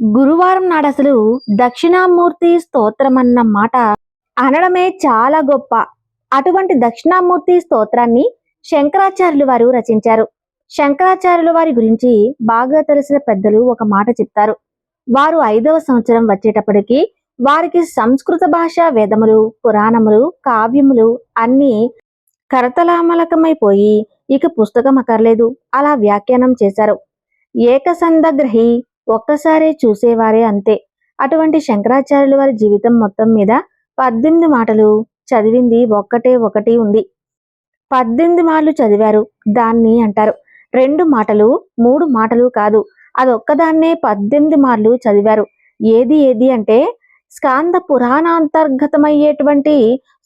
గురువారం నాడసలు దక్షిణామూర్తి స్తోత్రమన్న మాట అనడమే చాలా గొప్ప. అటువంటి దక్షిణామూర్తి స్తోత్రాన్ని శంకరాచార్యులు వారు రచించారు. శంకరాచార్యుల వారి గురించి బాగా తెలిసిన పెద్దలు ఒక మాట చెప్తారు. వారు ఐదవ సంవత్సరం వచ్చేటప్పటికి వారికి సంస్కృత భాష వేదములు పురాణములు కావ్యములు అన్నీ కరతలామలకమైపోయి ఇక పుస్తకం అక్కర్లేదు. అలా వ్యాఖ్యానం చేశారు. ఏకసందగ్రహి ఒక్కసారే చూసేవారే అంతే. అటువంటి శంకరాచార్యుల వారి జీవితం మొత్తం మీద పద్దెనిమిది మాటలు చదివింది ఒక్కటే ఒకటి ఉంది. పద్దెనిమిది మార్లు చదివారు దాన్ని అంటారు. రెండు మాటలు మూడు మాటలు కాదు. అదొక్కదాన్నే పద్దెనిమిది మార్లు చదివారు. ఏది ఏది అంటే స్కాంద పురాణాంతర్గతమయ్యేటువంటి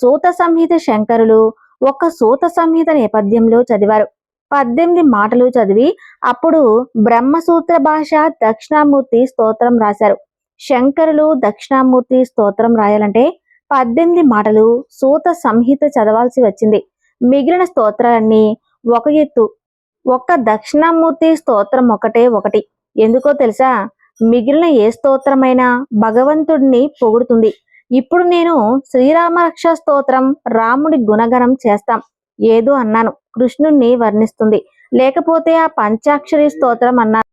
సూత సంహిత శంకరులు ఒక సూత సంహిత నేపథ్యంలో చదివారు. పద్దెనిమిది మాటలు చదివి అప్పుడు బ్రహ్మసూత్ర భాష దక్షిణామూర్తి స్తోత్రం రాశారు. శంకరులు దక్షిణామూర్తి స్తోత్రం రాయాలంటే పద్దెనిమిది మాటలు సూత సంహిత చదవాల్సి వచ్చింది. మిగిలిన స్తోత్రాలన్నీ ఒక ఎత్తు. ఒక్క దక్షిణామూర్తి స్తోత్రం ఒకటే ఒకటి. ఎందుకో తెలుసా? మిగిలిన ఏ స్తోత్రమైనా భగవంతుడిని పొగుడుతుంది. ఇప్పుడు నేను శ్రీరామరక్ష స్తోత్రం రాముడి గుణగణం చేస్తాం. ఏదో అన్నాను. కృష్ణుణ్ణి వర్ణిస్తుంది. లేకపోతే ఆ పంచాక్షరి స్తోత్రం అన్నారు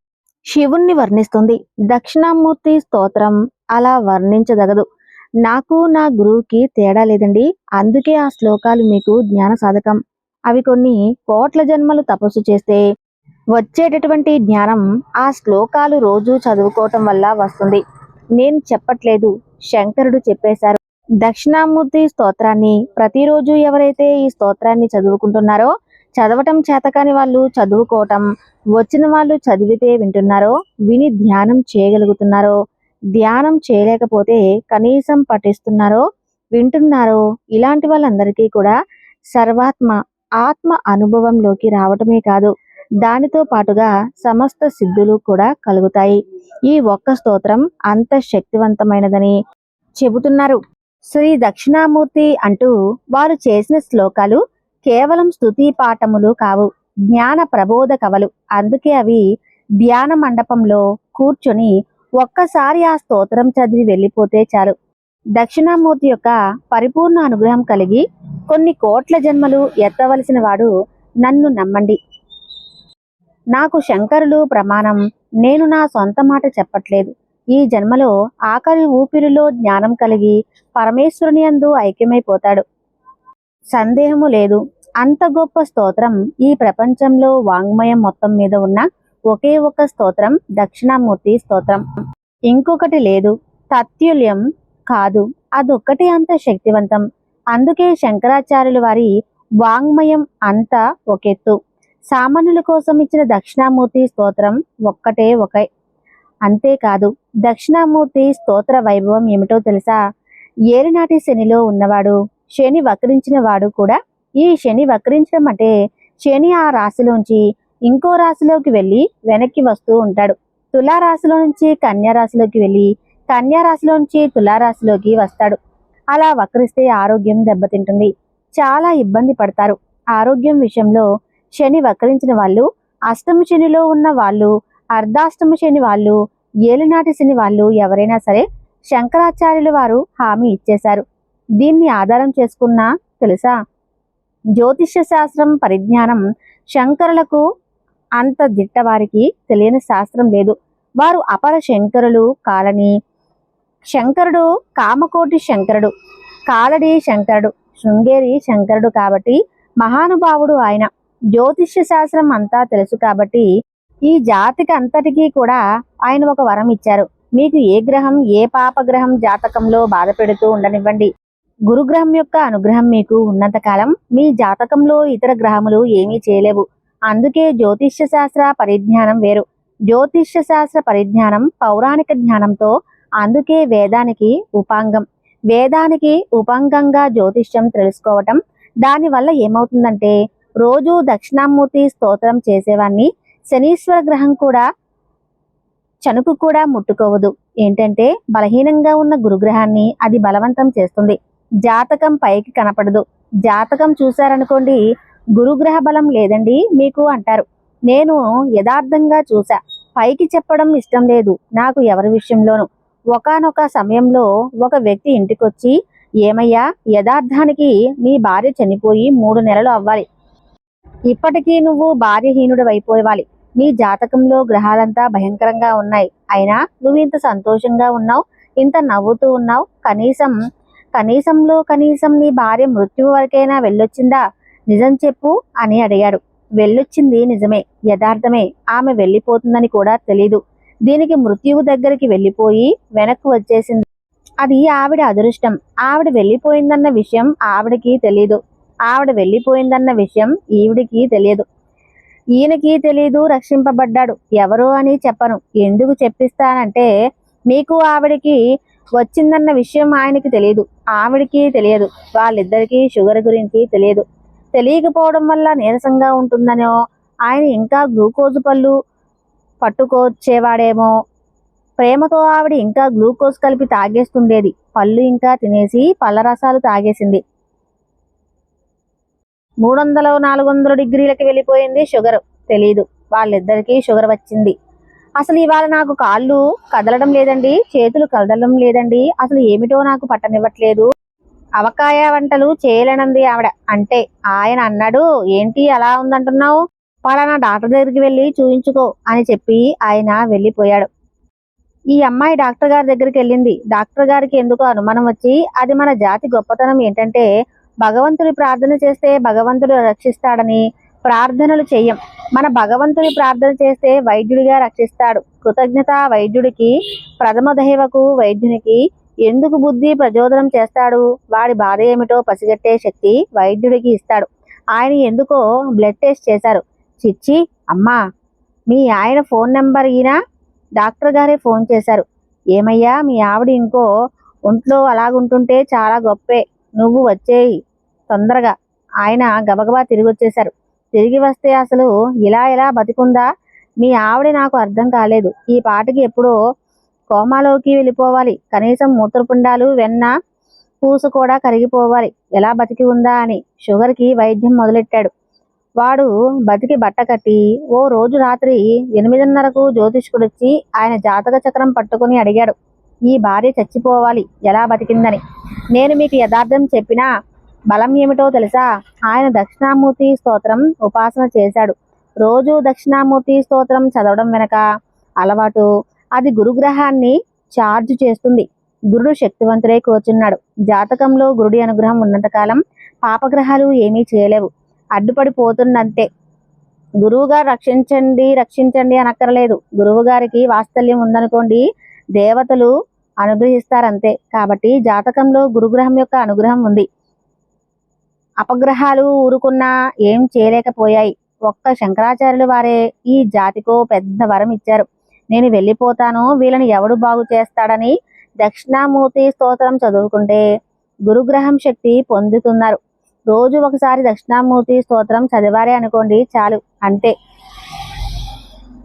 శివుణ్ణి వర్ణిస్తుంది. దక్షిణామూర్తి స్తోత్రం అలా వర్ణించదగదు. నాకు నా గురువుకి తేడా లేదండి. అందుకే ఆ శ్లోకాలు మీకు జ్ఞాన సాధకం. అవి కొన్ని కోట్ల జన్మలు తపస్సు చేస్తే వచ్చేటటువంటి జ్ఞానం ఆ శ్లోకాలు రోజు చదువుకోవటం వల్ల వస్తుంది. నేను చెప్పట్లేదు. శంకరుడు చెప్పేశారు. దక్షిణామూర్తి స్తోత్రాన్ని ప్రతిరోజు ఎవరైతే ఈ స్తోత్రాన్ని చదువుకుంటున్నారో చదవటం చేతకాని వాళ్ళు చదువుకోవటం వచ్చిన వాళ్ళు చదివితే వింటున్నారో విని ధ్యానం చేయగలుగుతున్నారో ధ్యానం చేయలేకపోతే కనీసం పఠిస్తున్నారో వింటున్నారో ఇలాంటి వాళ్ళందరికీ కూడా సర్వాత్మ ఆత్మ అనుభవంలోకి రావటమే కాదు దానితో పాటుగా సమస్త సిద్ధులు కూడా కలుగుతాయి. ఈ ఒక్క స్తోత్రం అంత శక్తివంతమైనదని చెబుతున్నారు. శ్రీ దక్షిణామూర్తి అంటూ వారు చేసిన శ్లోకాలు కేవలం స్థుతి పాఠములు కావు. జ్ఞాన ప్రబోధ కవలు. అందుకే అవి ధ్యాన మండపంలో కూర్చొని ఒక్కసారి ఆ స్తోత్రం చదివి వెళ్ళిపోతే చాలు. దక్షిణామూర్తి యొక్క పరిపూర్ణ అనుగ్రహం కలిగి కొన్ని కోట్ల జన్మలు ఎత్తవలసిన వాడు నన్ను నమ్మండి. నాకు శంకరులు ప్రమాణం నేను నా సొంత మాట చెప్పట్లేదు. ఈ జన్మలో ఆఖరి ఊపిరిలో జ్ఞానం కలిగి పరమేశ్వరుని అందు ఐక్యమైపోతాడు. సందేహము లేదు. అంత గొప్ప స్తోత్రం ఈ ప్రపంచంలో వాంగ్మయం మొత్తం మీద ఉన్న ఒకే ఒక స్తోత్రం దక్షిణామూర్తి స్తోత్రం. ఇంకొకటి లేదు. తత్యుల్యం కాదు. అదొక్కటి అంత శక్తివంతం. అందుకే శంకరాచార్యుల వారి వాంగ్మయం అంతా ఒకెత్తు సామాన్యుల కోసం ఇచ్చిన దక్షిణామూర్తి స్తోత్రం ఒక్కటే ఒకే. అంతేకాదు దక్షిణామూర్తి స్తోత్ర వైభవం ఏమిటో తెలుసా? ఏలినాటి శనిలో ఉన్నవాడు శని వక్రించిన వాడు కూడా ఈ శని వక్రించడం అంటే శని ఆ రాశిలోంచి ఇంకో రాశిలోకి వెళ్ళి వెనక్కి వస్తూ ఉంటాడు. తులారాశిలో నుంచి కన్యారాశిలోకి వెళ్ళి కన్యారాశిలో నుంచి తులారాశిలోకి వస్తాడు. అలా వక్రిస్తే ఆరోగ్యం దెబ్బతింటుంది. చాలా ఇబ్బంది పడతారు. ఆరోగ్యం విషయంలో శని వక్రించిన వాళ్ళు అష్టమ శనిలో ఉన్న వాళ్ళు అర్ధాష్టమ శని వాళ్ళు ఏలినాటి శని వాళ్ళు ఎవరైనా సరే శంకరాచార్యుల వారు హామీ ఇచ్చేశారు. దీన్ని ఆధారం చేసుకున్నా తెలుసా? జ్యోతిష్య శాస్త్రం పరిజ్ఞానం శంకరులకు అంత దిట్టవారికి తెలియని శాస్త్రం లేదు. వారు అపర శంకరులు కాలని శంకరుడు కామకోటి శంకరుడు కాలడి శంకరుడు శృంగేరి శంకరుడు కాబట్టి మహానుభావుడు ఆయన. జ్యోతిష్య శాస్త్రం అంతా తెలుసు కాబట్టి ఈ జాతికి అంతటికీ కూడా ఆయన ఒక వరం ఇచ్చారు. మీకు ఏ గ్రహం ఏ పాపగ్రహం జాతకంలో బాధ పెడుతూ ఉండనివ్వండి. గురుగ్రహం యొక్క అనుగ్రహం మీకు ఉన్నంత కాలం మీ జాతకంలో ఇతర గ్రహములు ఏమీ చేయలేవు. అందుకే జ్యోతిష్య శాస్త్ర పరిజ్ఞానం వేరు. జ్యోతిష్య శాస్త్ర పరిజ్ఞానం పౌరాణిక జ్ఞానంతో అందుకే వేదానికి ఉపాంగం. వేదానికి ఉపాంగంగా జ్యోతిష్యం తెలుసుకోవటం దానివల్ల ఏమవుతుందంటే రోజు దక్షిణామూర్తి స్తోత్రం చేసేవాన్ని శనీశ్వర గ్రహం కూడా చనుకు కూడా ముట్టుకోవదు. ఏంటంటే బలహీనంగా ఉన్న గురుగ్రహాన్ని అది బలవంతం చేస్తుంది. జాతకం పైకి కనపడదు. జాతకం చూశారనుకోండి గురుగ్రహ బలం లేదండి మీకు అంటారు. నేను యథార్థంగా చూసా పైకి చెప్పడం ఇష్టం లేదు నాకు ఎవరి విషయంలోనూ. ఒకానొక సమయంలో ఒక వ్యక్తి ఇంటికొచ్చి ఏమయ్యా యథార్థానికి నీ భార్య చనిపోయి మూడు నెలలు అవ్వాలి. ఇప్పటికీ నువ్వు భార్యహీనుడు అయిపోవాలి నీ జాతకంలో గ్రహాలంతా భయంకరంగా ఉన్నాయి. అయినా నువ్వు ఇంత సంతోషంగా ఉన్నావు ఇంత నవ్వుతూ ఉన్నావు కనీసం కనీసంలో కనీసం నీ భార్య మృత్యువు వరకైనా వెళ్ళొచ్చిందా? నిజం చెప్పు అని అడిగాడు. వెళ్ళొచ్చింది నిజమే యథార్థమే. ఆమె వెళ్ళిపోతుందని కూడా తెలీదు. దీనికి మృత్యువు దగ్గరికి వెళ్ళిపోయి వెనక్కు వచ్చేసింది. అది ఆవిడ అదృష్టం. ఆవిడ వెళ్ళిపోయిందన్న విషయం ఆవిడకి తెలీదు. ఆవిడ వెళ్ళిపోయిందన్న విషయం ఈవిడికి తెలియదు. ఈయనకి తెలీదు రక్షింపబడ్డాడు. ఎవరు అని చెప్పను. ఎందుకు చెప్పిస్తానంటే మీకు ఆవిడకి వచ్చిందన్న విషయం ఆయనకి తెలియదు ఆవిడకి తెలియదు వాళ్ళిద్దరికీ షుగర్ గురించి తెలియదు. తెలియకపోవడం వల్ల నీరసంగా ఉంటుందనో ఆయన ఇంకా గ్లూకోజ్ పళ్ళు పట్టుకొచ్చేవాడేమో ప్రేమతో ఆవిడ ఇంకా గ్లూకోజ్ కలిపి తాగేస్తుండేది పళ్ళు ఇంకా తినేసి పళ్ళ రసాలు తాగేసింది. మూడు వందలు నాలుగు వందల డిగ్రీలకి వెళ్ళిపోయింది షుగర్ తెలీదు వాళ్ళిద్దరికీ షుగర్ వచ్చింది. అసలు ఇవాళ నాకు కాళ్ళు కదలడం లేదండి చేతులు కదలడం లేదండి. అసలు ఏమిటో నాకు పట్టనివ్వట్లేదు. అవకాయ వంటలు చేయలేనంది ఆవిడ. అంటే ఆయన అన్నాడు ఏంటి అలా ఉందంటున్నావు? పలానా డాక్టర్ దగ్గరికి వెళ్ళి చూయించుకో అని చెప్పి ఆయన వెళ్ళిపోయాడు. ఈ అమ్మాయి డాక్టర్ గారి దగ్గరికి వెళ్ళింది. డాక్టర్ గారికి ఎందుకో అనుమానం వచ్చి అది మన జాతి గొప్పతనం ఏంటంటే భగవంతుడి ప్రార్థన చేస్తే భగవంతుడు రక్షిస్తాడని ప్రార్థనలు చెయ్యం మన భగవంతుని ప్రార్థన చేస్తే వైద్యుడిగా రక్షిస్తాడు. కృతజ్ఞత వైద్యుడికి ప్రథమ దైవకు వైద్యునికి ఎందుకు బుద్ధి ప్రచోదనం చేస్తాడు? వాడి బాధ ఏమిటో పసిగట్టే శక్తి వైద్యుడికి ఇస్తాడు. ఆయన ఎందుకో బ్లడ్ టెస్ట్ చేశారు. చిచ్చి అమ్మా మీ ఆయన ఫోన్ నెంబర్ ఈయన? డాక్టర్ గారే ఫోన్ చేశారు. ఏమయ్యా మీ ఆవిడ ఇంకో ఒంట్లో అలాగుంటుంటే చాలా గొప్పే. నువ్వు వచ్చేయి తొందరగా. ఆయన గబగబా తిరిగి వచ్చేశారు తిరిగి వస్తే అసలు ఇలా ఇలా బతికుందా? మీ ఆవిడ నాకు అర్థం కాలేదు. ఈ పాటకి ఎప్పుడో కోమాలోకి వెళ్ళిపోవాలి. కనీసం మూత్రపిండాలు వెన్న పూసు కూడా కరిగిపోవాలి. ఎలా బతికి ఉందా అని షుగర్కి వైద్యం మొదలెట్టాడు. వాడు బతికి బట్ట కట్టి ఓ రోజు రాత్రి ఎనిమిదిన్నరకు జ్యోతిష్కుడొచ్చి ఆయన జాతక చక్రం పట్టుకుని అడిగాడు. ఈ భార్య చచ్చిపోవాలి. ఎలా బతికిందని. నేను మీకు యథార్థం చెప్పినా బలం ఏమిటో తెలుసా? ఆయన దక్షిణామూర్తి స్తోత్రం ఉపాసన చేశాడు. రోజు దక్షిణామూర్తి స్తోత్రం చదవడం వెనక అలవాటు. అది గురుగ్రహాన్ని చార్జ్ చేస్తుంది. గురుడు శక్తివంతుడే కూర్చున్నాడు. జాతకంలో గురుడి అనుగ్రహం ఉన్నంతకాలం పాపగ్రహాలు ఏమీ చేయలేవు. అడ్డుపడిపోతున్నంతే. గురువుగారు రక్షించండి రక్షించండి అనక్కర్లేదు. గురువు గారికి వాత్సల్యం ఉందనుకోండి దేవతలు అనుగ్రహిస్తారంతే. కాబట్టి జాతకంలో గురుగ్రహం యొక్క అనుగ్రహం ఉంది. అపగ్రహాలు ఊరుకున్నా ఏం చేయలేకపోయాయి. ఒక్క శంకరాచార్యులు వారే ఈ జాతికో పెద్ద వరం ఇచ్చారు. నేను వెళ్ళిపోతాను వీళ్ళని ఎవడు బాగు చేస్తాడని దక్షిణామూర్తి స్తోత్రం చదువుకుంటే గురుగ్రహం శక్తి పొందుతున్నారు. రోజు ఒకసారి దక్షిణామూర్తి స్తోత్రం చదివారే అనుకోండి చాలు అంతే.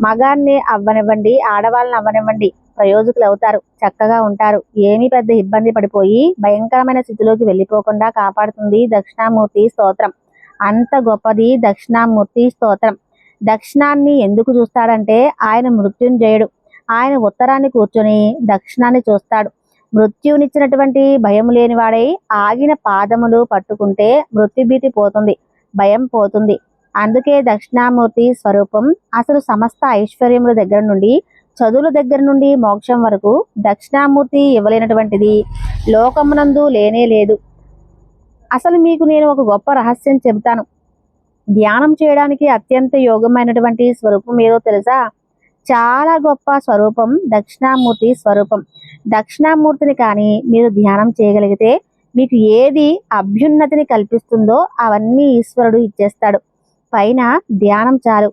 మగాన్ని అవ్వనివ్వండి ఆడవాళ్ళని అవ్వనివ్వండి. ప్రయోజకులు అవుతారు. చక్కగా ఉంటారు. ఏమీ పెద్ద ఇబ్బంది పడిపోయి భయంకరమైన స్థితిలోకి వెళ్ళిపోకుండా కాపాడుతుంది దక్షిణామూర్తి స్తోత్రం. అంత గొప్పది దక్షిణామూర్తి స్తోత్రం. దక్షిణాన్ని ఎందుకు చూస్తాడంటే ఆయన మృత్యుంజయుడు. ఆయన ఉత్తరాన్ని కూర్చొని దక్షిణాన్ని చూస్తాడు. మృత్యునిచ్చినటువంటి భయం లేనివాడై ఆగిన పాదములు పట్టుకుంటే మృత్యుభీతి పోతుంది భయం పోతుంది. అందుకే దక్షిణామూర్తి స్వరూపం అసలు సమస్త ఐశ్వర్యముల దగ్గర నుండి చదువుల దగ్గర నుండి మోక్షం వరకు దక్షిణామూర్తి ఇవ్వలేనటువంటిది లోకమునందు లేనే లేదు. అసలు మీకు నేను ఒక గొప్ప రహస్యం చెబుతాను. ధ్యానం చేయడానికి అత్యంత యోగమైనటువంటి స్వరూపం ఏదో తెలుసా? చాలా గొప్ప స్వరూపం దక్షిణామూర్తి స్వరూపం. దక్షిణామూర్తిని కానీ మీరు ధ్యానం చేయగలిగితే మీకు ఏది అభ్యున్నతిని కల్పిస్తుందో అవన్నీ ఈశ్వరుడు ఇచ్చేస్తాడు. పైన ధ్యానం చాలు.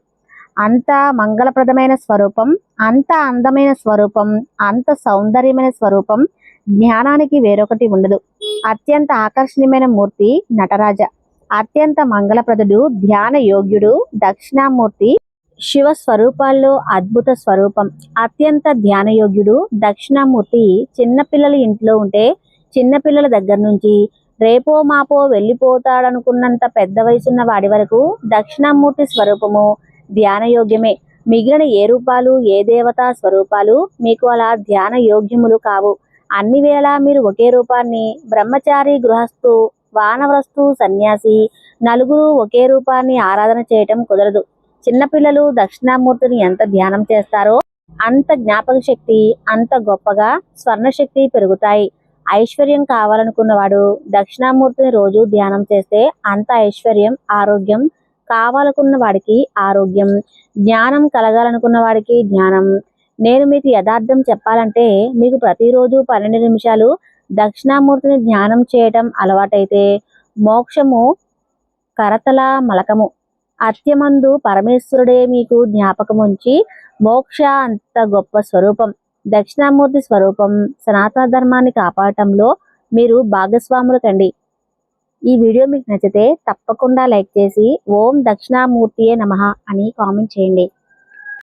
అంత మంగళప్రదమైన స్వరూపం అంత అందమైన స్వరూపం అంత సౌందర్యమైన స్వరూపం జ్ఞానానికి వేరొకటి ఉండదు. అత్యంత ఆకర్షణీయమైన మూర్తి నటరాజ. అత్యంత మంగళప్రదుడు ధ్యాన యోగ్యుడు దక్షిణామూర్తి శివ స్వరూపాల్లో అద్భుత స్వరూపం. అత్యంత ధ్యానయోగ్యుడు దక్షిణామూర్తి చిన్నపిల్లల ఇంట్లో ఉంటే చిన్నపిల్లల దగ్గర నుంచి రేపో మాపో వెళ్ళిపోతాడనుకున్నంత పెద్ద వయసున్న వాడి వరకు దక్షిణామూర్తి స్వరూపము ధ్యానయోగ్యమే. మిగిలిన ఏ రూపాలు ఏ దేవతా స్వరూపాలు మీకు అలా ధ్యాన యోగ్యములు కావు. అన్ని వేళ మీరు ఒకే రూపాన్ని బ్రహ్మచారి గృహస్థు వానవ్రస్తు సన్యాసి నలుగురు ఒకే రూపాన్ని ఆరాధన చేయటం కుదరదు. చిన్నపిల్లలు దక్షిణామూర్తిని ఎంత ధ్యానం చేస్తారో అంత జ్ఞాపక శక్తి అంత గొప్పగా స్వర్ణ శక్తి పెరుగుతాయి. ఐశ్వర్యం కావాలనుకున్నవాడు దక్షిణామూర్తిని రోజు ధ్యానం చేస్తే అంత ఐశ్వర్యం ఆరోగ్యం కావాలనుకున్న వాడికి ఆరోగ్యం జ్ఞానం కలగాలనుకున్న వాడికి జ్ఞానం. నేను మీకు యథార్థం చెప్పాలంటే మీకు ప్రతిరోజు పన్నెండు నిమిషాలు దక్షిణామూర్తిని ధ్యానం చేయటం అలవాటైతే మోక్షము కరతల మలకము. అత్యమందు పరమేశ్వరుడే మీకు జ్ఞాపకముంచి మోక్ష అంత గొప్ప స్వరూపం దక్షిణామూర్తి స్వరూపం సనాతన ధర్మాన్ని కాపాడటంలో మీరు భాగస్వాములు కండి ఈ వీడియో మీకు నచ్చితే తప్పకుండా లైక్ చేసి ఓం దక్షిణామూర్తియే నమః అని కామెంట్ చేయండి.